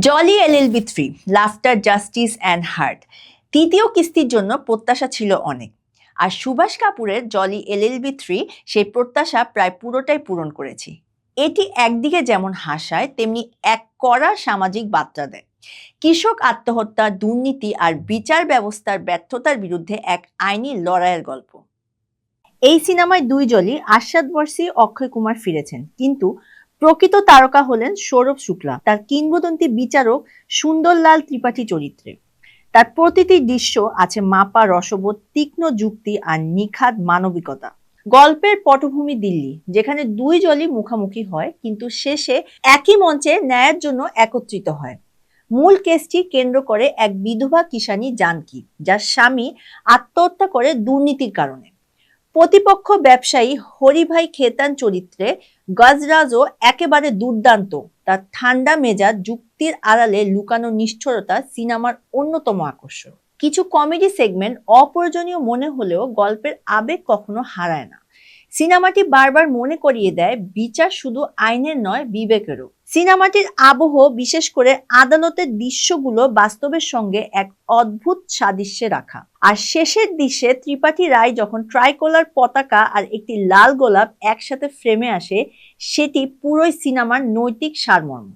Jolly LLB three laughter justice and heart তৃতীয় কিস্তির জন্য প্রত্যাশা ছিল অনেক। আর সুভাষ কাপুরের জলি এলএলবি থ্রি সেই প্রত্যাশা প্রায় পুরোটাই পূরণ করেছি। এটি একদিকে যেমন হাসায়, তেমনি এক কড়া সামাজিক বার্তা দেয়। কৃষক আত্মহত্যা, দুর্নীতি আর বিচার ব্যবস্থার ব্যর্থতার বিরুদ্ধে এক আইনি লড়াইয়ের গল্প। এই সিনেমায় দুই জলি, আশাদ বর্ষী অক্ষয় কুমার ফিরেছেন। কিন্তু প্রকৃত তারকা হলেন সৌরভ শুক্লা, তার কিংবদন্তি বিচারক সুন্দরলাল ত্রিপাঠী চরিত্রে। তার প্রতিটি দৃশ্য আছে মাপা, রসবোধ, তীক্ষ্ণ যুক্তি আর নিখাদ মানবিকতা। গল্পের পটভূমি দিল্লি, যেখানে দুই জলই মুখামুখি হয়, কিন্তু শেষে একই মঞ্চে ন্যায়ের জন্য একত্রিত হয়। মূল কেসটি কেন্দ্র করে এক বিধবা কিষানী জানকি, যার স্বামী আত্মহত্যা করে দুর্নীতির কারণে। প্রতিপক্ষ ব্যবসায়ী হরিভাই খেতান চরিত্রে গজরাজও একেবারে দুর্দান্ত। তার ঠান্ডা মেজাজ যুক্তির আড়ালে লুকানো নিষ্ঠুরতা সিনেমার অন্যতম আকর্ষণ। কিছু কমেডি সেগমেন্ট অপ্রয়োজনীয় মনে হলেও গল্পের আবেগ কখনো হারায় না। সিনেমাটি বারবার মনে করিয়ে দেয়, বিচার শুধু আইনের নয়, বিবেকেরও। সিনেমাটির আবহ, বিশেষ করে আদালতের দৃশ্যগুলো বাস্তবের সঙ্গে এক অদ্ভুত সাদৃশ্যে রাখা। আর শেষের দৃশ্যে ত্রিপাঠী রায় যখন ট্রাইকোলার পতাকা আর একটি লাল গোলাপ একসাথে ফ্রেমে আসে, সেটি পুরোই সিনেমার নৈতিক সারমর্ম।